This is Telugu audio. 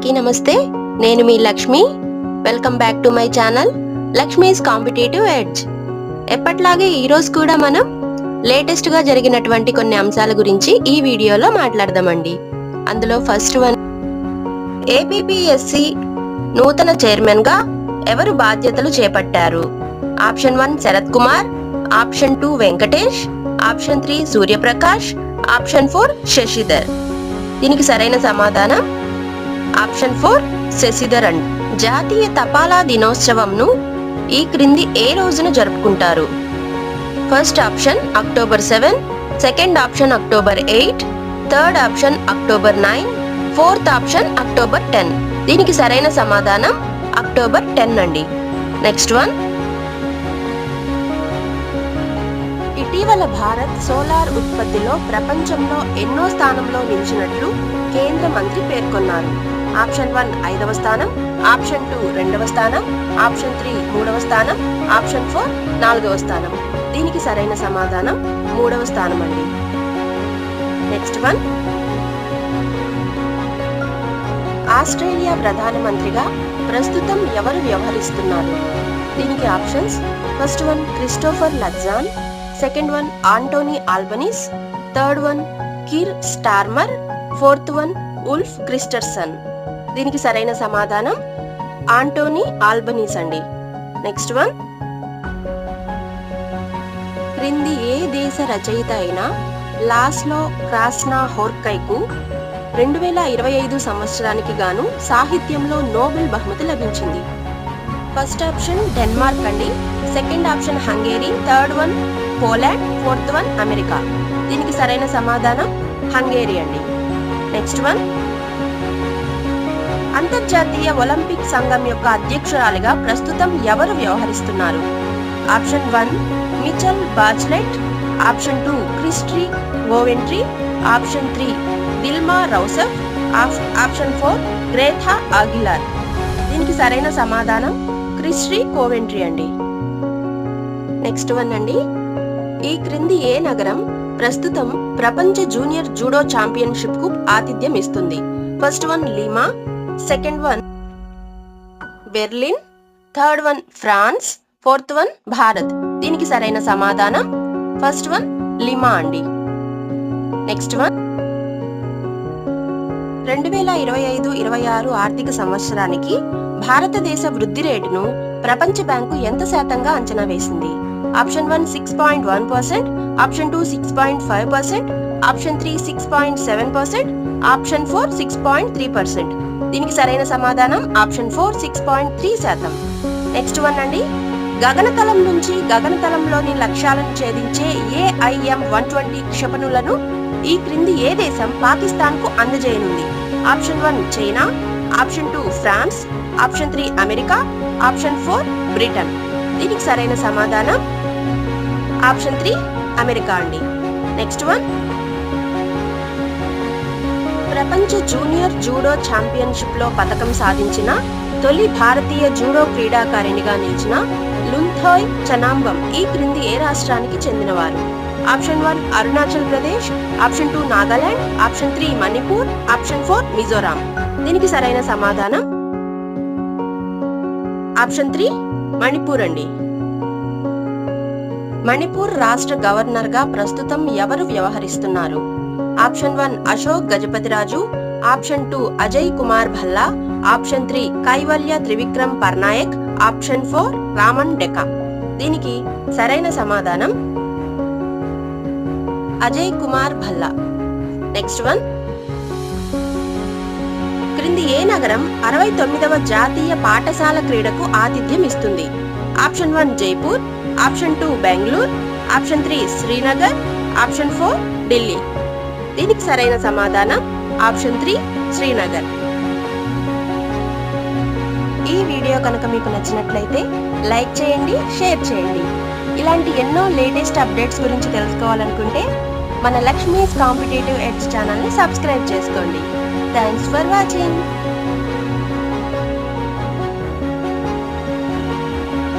అందరికీ నమస్తే. నేను మీ Lakshmi. Welcome back to my channel Lakshmi's competitive edge. ఎప్పట్లాగే ఈరోజు కూడా మనం లేటెస్ట్గా జరిగినటువంటి కొన్ని అంశాల గురించి ఈ వీడియోలో మాట్లాడదామండి. అందులో ఫస్ట్ వన్ ఏపీపీఎస్సి నూతన చైర్మన్గా ఎవరు బాధ్యతలు చేపట్టారు? Option one Sarath Kumar. Option two Venkatesh. Option three Suryaprakash. Option four Sasidhar. దీనికి సరైన సమాధానం ఆప్షన్ ఫోర్ శశిధరన్. జాతీయ తపాలా దినోత్సవంను ఈ క్రింది ఏ రోజున జరుపుకుంటారు? First option October seven second option October eight third option October nine fourth option October ten. దీనికి సరైన సమాధానం అక్టోబర్ టెన్ అండి. Next one. ఇటీవల భారత్ సోలార్ ఉత్పత్తిలో ప్రపంచంలో ఎన్నో స్థానంలో నిలిచినట్లు కేంద్ర మంత్రి పేర్కొన్నారు. ఆప్షన్ వన్ ఐదవ స్థానం ఆప్షన్ టూ రెండవ స్థానం ఆప్షన్ త్రీ మూడవ స్థానం ఆప్షన్ ఫోర్ నాలుగవ స్థానం. దీనికి సరైన సమాధానం మూడవ స్థానం అండి. Next one. ఆస్ట్రేలియా ప్రధానమంత్రిగా ప్రస్తుతం ఎవరు వ్యవహరిస్తున్నారు? దీనికి options first one Christopher Luxon second one Anthony Albanese third one Keir Starmer fourth one Ulf Kristersson. దీనికి సరైన సమాధానం ఆంటోనీ ఆల్బనీస్ అండి. Next one. క్రింది ఏ దేశ రచయిత అయినా లాస్లో క్రాస్నా హోర్కైకు రెండు వేల ఇరవై ఐదు సంవత్సరానికి గాను సాహిత్యంలో నోబెల్ బహుమతి లభించింది. ఫస్ట్ ఆప్షన్ డెన్మార్క్ అండి. Second option Hungary. Third one Poland. Fourth one America. దీనికి సరైన సమాధానం హంగేరీ అండి. Next one. అంతర్జాతీయ ఒలింపిక్ సంఘం యొక్క అధ్యక్షురాలిగా ప్రస్తుతం ఎవరు వ్యవహరిస్తున్నారు? Option one Michelle Bachelet option two Kirsty Coventry. Option three Dilma Rousseff. Option four Greta Aguilar. దీనికి సరైన సమాధానం క్రిస్ట్రీ కోవెంట్రీ అండి. నెక్స్ట్ వన్ అండి. ఈ క్రింది ఏ నగరం ప్రస్తుతం ప్రపంచ జూనియర్ జూడో ఛాంపియన్షిప్కు ఆతిథ్యం ఇస్తుంది first one Lima second one. Berlin third one France fourth one Bharat. దీనికి సరైన సమాధానం? ఫస్ట్ వన్ లిమా అండి. Next one. రెండు వేల ఇరవై ఐదు ఇరవై ఆరు ఆర్థిక సంవత్సరానికి భారతదేశ వృద్ధి రేటును ప్రపంచ బ్యాంకు ఎంత శాతంగా అంచనా వేసింది? Option one six point one percent option two six point five percent option three six point seven percent option four six point three percent. దీనికి సరైన సమాధానం option four six point three శాతం. నెక్స్ట్ వన్ అండి. గగనతలం నుంచి గగనతలంలోని లక్ష్యాలను ఛేదించే A I M one twenty క్షిపణులను ఈ క్రింది ఏ దేశం పాకిస్తాన్కు అందజేయనుంది. Option one China option two France option three America option four Britain. దీనికి సరైన సమాధానం ఆప్షన్ త్రీ అమెరికా అండి. నెక్స్ట్ వన్ ప్రపంచ జూనియర్ జూడో ఛాంపియన్షిప్లో పథకం సాధించిన తొలి భారతీయ జూడో క్రీడాకారిణిగా నిలిచిన లుంథోయ్ చనాంబం ఈ క్రింది ఏ రాష్ట్రానికి చెందినవారు? Option one Arunachal Pradesh option two Nagaland option three Manipur option four Mizoram. దీనికి సరైన సమాధానం? ఆప్షన్ త్రీ మణిపూర్ అండి. మణిపూర్ రాష్ట్ర గవర్నర్గా ప్రస్తుతం ఎవరు వ్యవహరిస్తున్నారు? Option one Ashok Gajapathiraju option two Ajay Kumar Bhalla. Option three Kaivalya Trivikram Parnaik option four Raman Deka. దీనికి సరైన సమాధానం అజయ్ కుమార్ భల్లా. Next one. క్రింది ఏ నగరం అరవై తొమ్మిదవ జాతీయ పాఠశాల క్రీడకు ఆతిథ్యం ఇస్తుంది? Option one Jaipur. Option two Bengaluru. Option three Srinagar. Option four Delhi. దీనికి సరైన సమాధానం ఆప్షన్ త్రీ శ్రీనగర్. ఈ వీడియో కనుక మీకు నచ్చినట్లయితే లైక్ చేయండి షేర్ చేయండి. ఇలాంటి ఎన్నో లేటెస్ట్ అప్డేట్స్ గురించి తెలుసుకోవాలనుకుంటే మన లక్ష్మీస్ కాంపిటేటివ్ ఎడ్స్ ఛానల్ని సబ్స్క్రైబ్ చేసుకోండి. Thanks for watching.